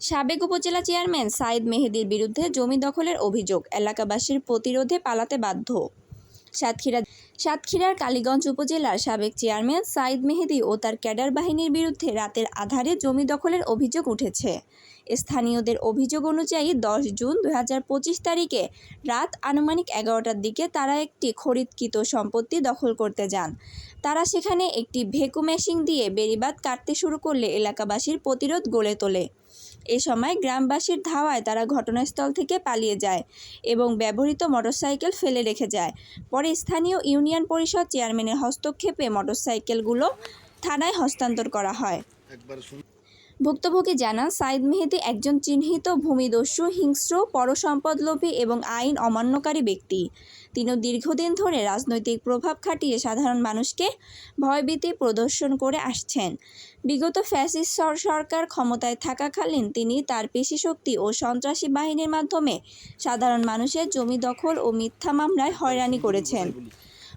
সাবেক উপজেলা চেয়ারম্যান সাইদ মেহেদির বিরুদ্ধে জমি দখলের অভিযোগ এলাকাবাসীর প্রতিরোধে পালাতে বাধ্য। সাতক্ষীরা সাতক্ষীরার কালীগঞ্জ উপজেলার সাবেক চেয়ারম্যান সাইদ মেহেদি ও তার ক্যাডার বাহিনীর বিরুদ্ধে রাতের আধারে জমি দখলের অভিযোগ উঠেছে। স্থানীয়দের অভিযোগ অনুযায়ী দশ জুন দু হাজার পঁচিশ তারিখে রাত আনুমানিক এগারোটার দিকে তারা একটি খরিদকৃত সম্পত্তি দখল করতে যান। তারা সেখানে একটি ভেকু মেশিন দিয়ে বেড়িবাঁধ কাটতে শুরু করলে এলাকাবাসীর প্রতিরোধ গড়ে তোলে। এ সময় গ্রামবাসীর ধাওয়ায় তারা ঘটনাস্থল থেকে পালিয়ে যায় এবং ব্যবহৃত মোটরসাইকেল ফেলে রেখে যায়। পরে স্থানীয় ইউনিয়ন পরিষদ চেয়ারম্যানের হস্তক্ষেপে মোটরসাইকেলগুলো থানায় হস্তান্তর করা হয়। ভুক্তভোগী জানান, সাইদ মেহেদি একজন চিহ্নিত ভূমিদস্যু, হিংস্র, পরসম্পদলোভী এবং আইন অমান্যকারী ব্যক্তি। তিনি দীর্ঘদিন ধরে রাজনৈতিক প্রভাব খাটিয়ে সাধারণ মানুষকে ভয়ভীতি প্রদর্শন করে আসছেন। বিগত ফ্যাসিস্ট সর- সরকার ক্ষমতায় থাকাকালীন তিনি তার পেশিশক্তি ও সন্ত্রাসী বাহিনীর মাধ্যমে সাধারণ মানুষের জমি দখল ও মিথ্যা মামলায় হয়রানি করেছেন।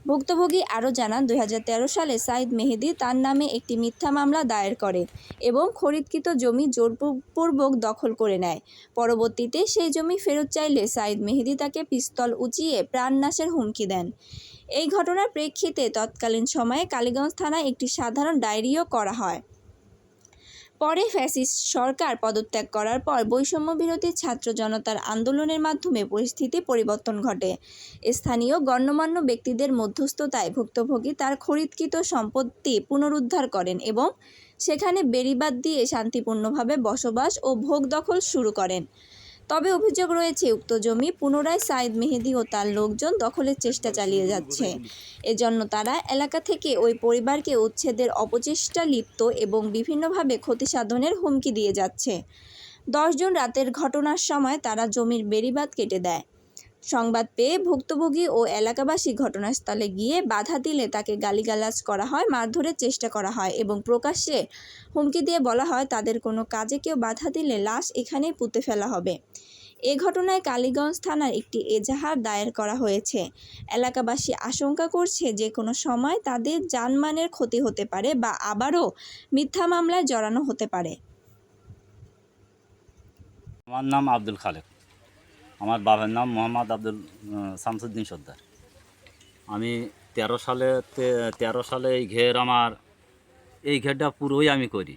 ভুক্তভোগী আরও জানান দু হাজার তেরো সালে সাইদ মেহেদি তার নামে একটি মিথ্যা মামলা দায়ের করে এবং খরিদকৃত জমি জোরপূর্বক দখল করে নেয়। পরবর্তীতে সেই জমি ফেরত চাইলে সাইদ মেহেদি তাকে পিস্তল উঁচিয়ে প্রাণনাশের হুমকি দেন। এই ঘটনার প্রেক্ষিতে তৎকালীন সময়ে কালীগঞ্জ থানায় একটি সাধারণ ডায়েরিও করা হয়। পরে ফ্যাসিস্ট সরকার পদত্যাগ করার পর বৈষম্য বিরোধী ছাত্র জনতার আন্দোলনের মাধ্যমে পরিস্থিতি পরিবর্তন ঘটে। স্থানীয় গণ্যমান্য ব্যক্তিদের মধ্যস্থতায় ভুক্তভোগী তার খরিদকৃত সম্পত্তি পুনরুদ্ধার করেন এবং সেখানে বেড়িবাদ দিয়ে শান্তিপূর্ণভাবে বসবাস ও ভোগ দখল শুরু করেন। তবে অভিযোগ রয়েছে, উক্ত জমি পুনরায় সাইদ মেহেদি ও তার লোকজন দখলের চেষ্টা চালিয়ে যাচ্ছে। এজন্য তারা এলাকা থেকে ওই পরিবারকে উচ্ছেদের অপচেষ্টা লিপ্ত এবং বিভিন্নভাবে ক্ষতি সাধনের হুমকি দিয়ে যাচ্ছে। দশজন রাতের ঘটনার সময় তারা জমির বেড়িবাঁধ কেটে দেয়। সংবাদ পেয়ে ভুক্তভোগী ও এলাকাবাসী ঘটনাস্থলে গিয়ে বাধা দিলে তাকে গালিগালাজ করা হয়, মারধরের চেষ্টা করা হয় এবং প্রকাশ্যে হুমকি দিয়ে বলা হয়, তাদের কোনো কাজে কেউ বাধা দিলে লাশ এখানেই পুঁতে ফেলা হবে। এ ঘটনায় কালীগঞ্জ থানার একটি এজাহার দায়ের করা হয়েছে। এলাকাবাসী আশঙ্কা করছে যে কোনো সময় তাদের যানমানের ক্ষতি হতে পারে বা আবারও মিথ্যা মামলায় জড়ানো হতে পারে। আমার নাম আব্দুল খালেক। আমার বাবার নাম মোহাম্মদ আব্দুল শামসুদ্দিন সর্দার। আমি তেরো সালে তেরো সালে এই ঘের আমার, এই ঘেরটা পুরোই আমি করি।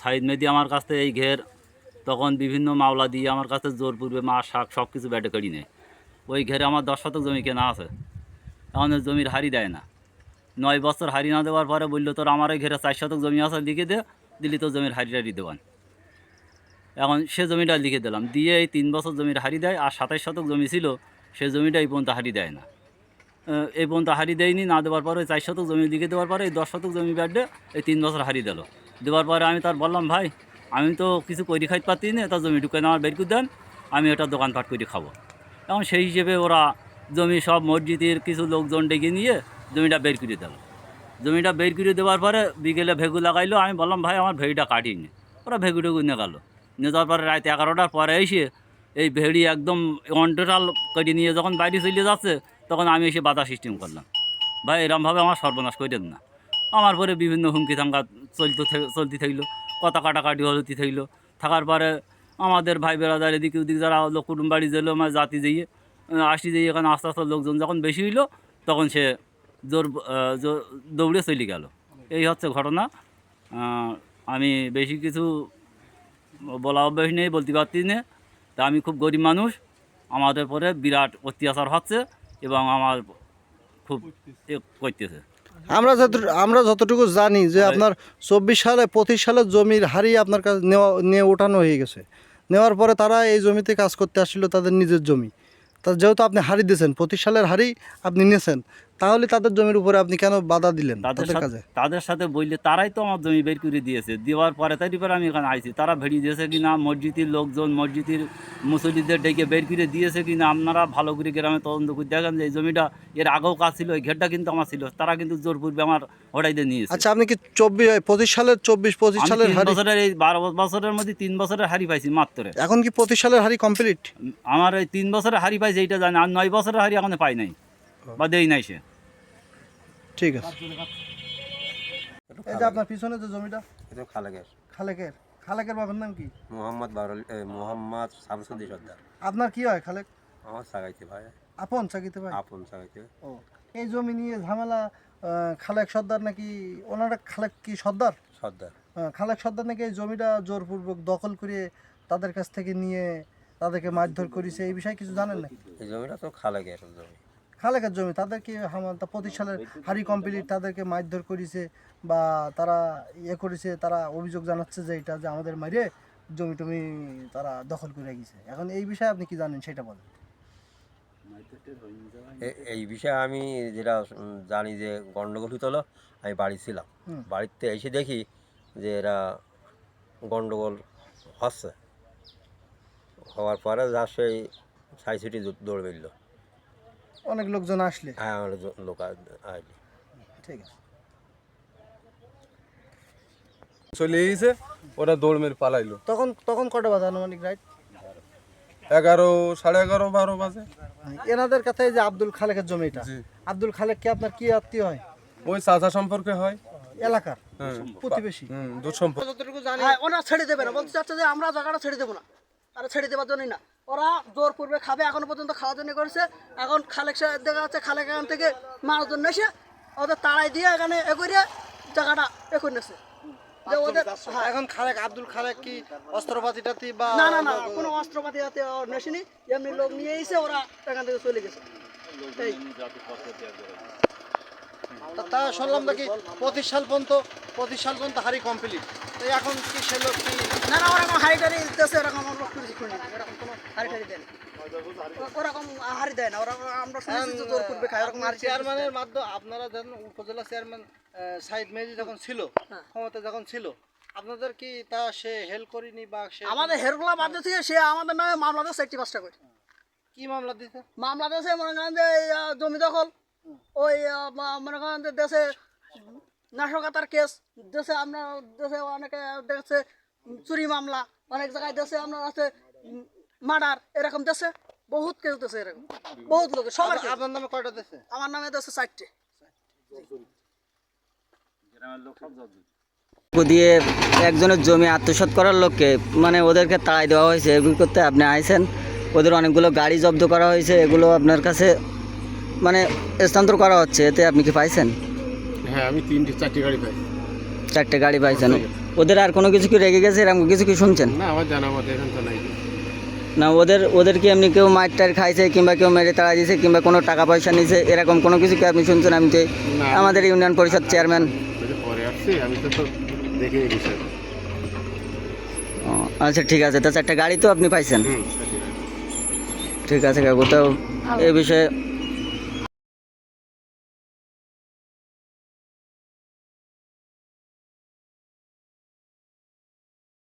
সাইদ মেদি আমার কাছ থেকে এই ঘের, তখন বিভিন্ন মাওলা দিয়ে আমার কাছে জোর পূর্বে মা শাক সব কিছু ব্যাটে করি নেয়। ওই ঘেরে আমার দশ শতক জমি কেনা আছে। এখন জমির হারি দেয় না। নয় বছর হারি না দেওয়ার পরে বলল, তোর আমার ওই ঘেরে চার শতক জমি আছে, লিখে দে, দিলি তোর জমির হারি টারি দেবান এখন সে জমিটা লিখে দিলাম। দিয়ে এই তিন বছর জমির হারি দেয় আর সাতাইশ শতক জমি ছিল, সে জমিটা এই পর্যন্ত হারি দেয় না। এই পর্যন্ত হারি দেয়নি, না দেওয়ার পরে চার শতক জমি লিখে দেওয়ার পরে এই দশ শতক জমি ব্যাডে এই তিন বছর হারি দিল। দেওয়ার পরে আমি তার বললাম, ভাই, আমি তো কিছু করি খাইতে পারছি না তার জমি ঢুকে আমার বের করে দেন, আমি এটা দোকানপাট করে খাব। এখন সেই হিসেবে ওরা জমি সব মসজিদের কিছু লোকজন ডেকে নিয়ে জমিটা বের করে দিল। জমিটা বের করে দেওয়ার পরে বিকেলে ভেগু লাগাইলো, আমি বললাম, ভাই, আমার ভেগুটা কাটিনি। ওরা ভেগু টেগু নিয়ে গেলো। নিয়ে যাওয়ার পরে রাত এগারোটার পরে এসে এই ভেড়ি একদম অন্টোটাল কেটে নিয়ে যখন বাইরে চলে যাচ্ছে, তখন আমি এসে বাধা সিস্টেম করলাম। ভাই, এরমভাবে আমার সর্বনাশ করেন না। আমার পরে বিভিন্ন হুমকি থাঙ্গা চলতে চলতে থাকল কথা কাটাকাটি হলতি থাকল থাকার পরে আমাদের ভাই বেড়াদার এদিকে ওদিকে যারা লোক কুটুম বাড়ি যেলো আমার জাতি যেয়ে আসি যেয়ে এখানে আস্তে আস্তে লোকজন যখন বেশি হইল, তখন সে জোর দৌড়ে চলে গেল। এই হচ্ছে ঘটনা। আমি বেশি কিছু বলা অভ্যাস নেই বলতে পারছি না তা আমি খুব গরিব মানুষ আমাদের পরে বিরাট অত্যাচার হচ্ছে এবং আমার খুব করতেছে। আমরা যত আমরা যতটুকু জানি যে আপনার চব্বিশ সালে পঁচিশ সালে জমির হারি আপনার কাছে নেওয়া নিয়ে ওঠানো হয়ে গেছে। নেওয়ার পরে তারা এই জমিতে কাজ করতে আসছিল তাদের নিজের জমি। তা যেহেতু আপনি হারি দিয়েছেন পঁচিশ সালের হারি আপনি নিয়েছেন তাহলে তাদের জমির উপরে আপনি কেন বাধা দিলেন তাদের সাথে তাদের সাথে বললে তারাই তো আমার জমি বের করে দিয়েছে। দেওয়ার পরে তারপরে আমি এখানে আইছি। তারা ভেড়ি দিয়েছে কি না মসজিদের লোকজন মসজিদের মুসল্লিদের ডেকে বের করে দিয়েছে কি না আপনারা ভালো করে গ্রামে তদন্ত করে দেখেন যে এই জমিটা এর আগেও কাজ ছিল এই ঘেরটা কিন্তু আমার ছিল। তারা কিন্তু জোর পূর্বে আমার হটাই দিয়ে নিয়েছে। আচ্ছা আপনি কি চব্বিশ পঁচিশ সালের চব্বিশ পঁচিশ সালের বছরের এই বারো বছরের মধ্যে তিন বছরের হারি পাইছি মাত্র। এখন কি পঁচিশ সালের হারি কমপ্লিট আমার এই তিন বছরের হারি পাইছে এইটা জানি আর নয় বছরের হারি এখনও পাই নাই। বা দেই নাই সে। ঠিক আছে। এই যে আপনার পিছনে যে জমিটা এটা খালেকের। খালেকের। খালেকের বাবার নাম কি? মোহাম্মদ বারুল এ, মোহাম্মদ শামসুদ্দি সর্দার। আপনার কি হয় খালেক? আমার সাগাইতে ভাই। আপন চাকিতে ভাই? আপন সাগাইতে। ও এই জমি নিয়ে ঝামেলা খালেক সর্দার নাকি ওনারা খালেক কি সর্দার? সর্দার। খালেক সর্দার নাকি এই জমিটা জোরপূর্বক দখল করে তাদের কাছ থেকে নিয়ে তাদেরকে মারধর করেছে এই বিষয়ে কিছু জানেন না এই জমিটা তো খালেকের জমি। খালেকের জমি তাদেরকে হামাল- তা পঁচিশ সালের হারি কমপ্লিট তাদেরকে মারধর করেছে বা তারা ইয়ে করেছে তারা অভিযোগ জানাচ্ছে যে এটা যে আমাদের মারিয়ে জমি টমি তারা দখল করে গেছে। এখন এই বিষয়ে আপনি কি জানেন সেটা বলেন। এই বিষয়ে আমি যেটা জানি যে গন্ডগোল হতো আমি বাড়ি ছিলাম। বাড়িতে এসে দেখি যে এরা গন্ডগোল হচ্ছে। হওয়ার পরে যা সেই সাইসিটি দৌড় বেরল অনেক লোকজন আসলে। হ্যাঁ আমার জ- লোক আ- আইলি ঠিক আছে। চলে গেছে ওরা দৌড় মেরে পালাইলো। তখন তখন কটা বাজে আনুমানিক রাইট? এগারো সাড়ে এগারো বারো বাজে। এনাদের কাছে যে আব্দুল খালেকের জমি এটা আব্দুল খালেক কি আপনার কি আত্মীয় হয়? ওই চাচা সম্পর্কে হয়। এলাকার হ্যাঁ। প্রতিবেশী। হুম দূর সম্পর্ক। হ্যাঁ ওরা ছেড়ে দেবে না। বলতে চাচ্ছে যে আমরা জায়গাটা ছেড়ে দেবো না। আর ছেড়ে দেওয়ার জন্যই না। ওরা জোর পূর্বে খাবে এখনও পর্যন্ত খাওয়ার জন্য করেছে। এখন খালেক দেখা যাচ্ছে খালেক এখান থেকে মারার জন্য এসে ওদের তাড়াই দিয়ে এখানে এ করে জায়গাটা এ করে নিয়েছে যে ওদের হ্যাঁ, এখন খালেক আব্দুল খালেক কি অস্ত্রপাতি টাতি বা না না না কোনো অস্ত্রপাতি নেসেনি। এমনি লোক নিয়ে এসে ওরা এখান থেকে চলে গেছে। তা- তা শুনলাম নাকি পঁচিশ সাল পর্যন্ত পঁচিশ সাল পর্যন্ত হারি কমপ্লিট এই এখন কি সে লোক কি না না ওরকম হাড়ি টাড়ি দিতেছে ওরকম আমরা শুনি এরকম কোনো হাড়ি টাড়ি দেয় ওরকম হাড়ি দেয় না ওরা আমরা শুনেছি যে জোর পূর্বে খায় ওরকম চেয়ারম্যানের মাধ্যমে আপনারা যখন উপজেলা চেয়ারম্যান সাইদ মেজি যখন ছিল হ্যাঁ। ক্ষমতা যখন ছিল আপনাদের কি তা সে হেল্প করিনি বা সে আমাদের বাদ সে আমাদের নামে মামলা দিয়েছে একটি পাঁচটা করে। কি মামলা দিতে মামলা দিয়েছে মনে করেন যে জমি দখল। ওই মনে করেন যে দেশে নাশকতার কেস দেশে আমরা দেশে অনেকে দেখছে চুরি মামলা অনেক জায়গায় দেশে আপনার আছে মার্ডার এরকম দেশে বহুত কেস দেশে এরকম বহুত লোক সবার আপনার নামে কয়টা দিচ্ছে আমার নামে দেশে চারটে। দিয়ে একজনের জমি আত্মসাৎ করার লোককে মানে ওদেরকে তাড়াই দেওয়া হয়েছে এগুলো করতে আপনি আইছেন ওদের অনেকগুলো গাড়ি জব্দ করা হয়েছে এগুলো আপনার কাছে মানে স্থানান্তর করা হচ্ছে এতে আপনি কি পাইছেন? হ্যাঁ আমি তিনটে চারটে গাড়ি পাই। চারটে গাড়ি পাইছেন। ওদের আর কোনো কিছু কি রেগে গেছে? এরকম কিছু কি শুনছেন? না আমার জানা মতো এখন তো নাই। না ওদের ওদের কি এমনি কেউ মার টার খাইছে কিংবা কেউ মেরে তাড়া দিয়েছে কিংবা কোনো টাকা পয়সা নিয়েছে এরকম কোনো কিছু কি আপনি শুনছেন? আমি তো আমাদের ইউনিয়ন পরিষদ চেয়ারম্যান। পরে আসছি আমি তো তো দেখে ও, আচ্ছা ঠিক আছে। তা চারটে গাড়ি তো আপনি পাইছেন। ঠিক আছে কাকু তো এ বিষয়ে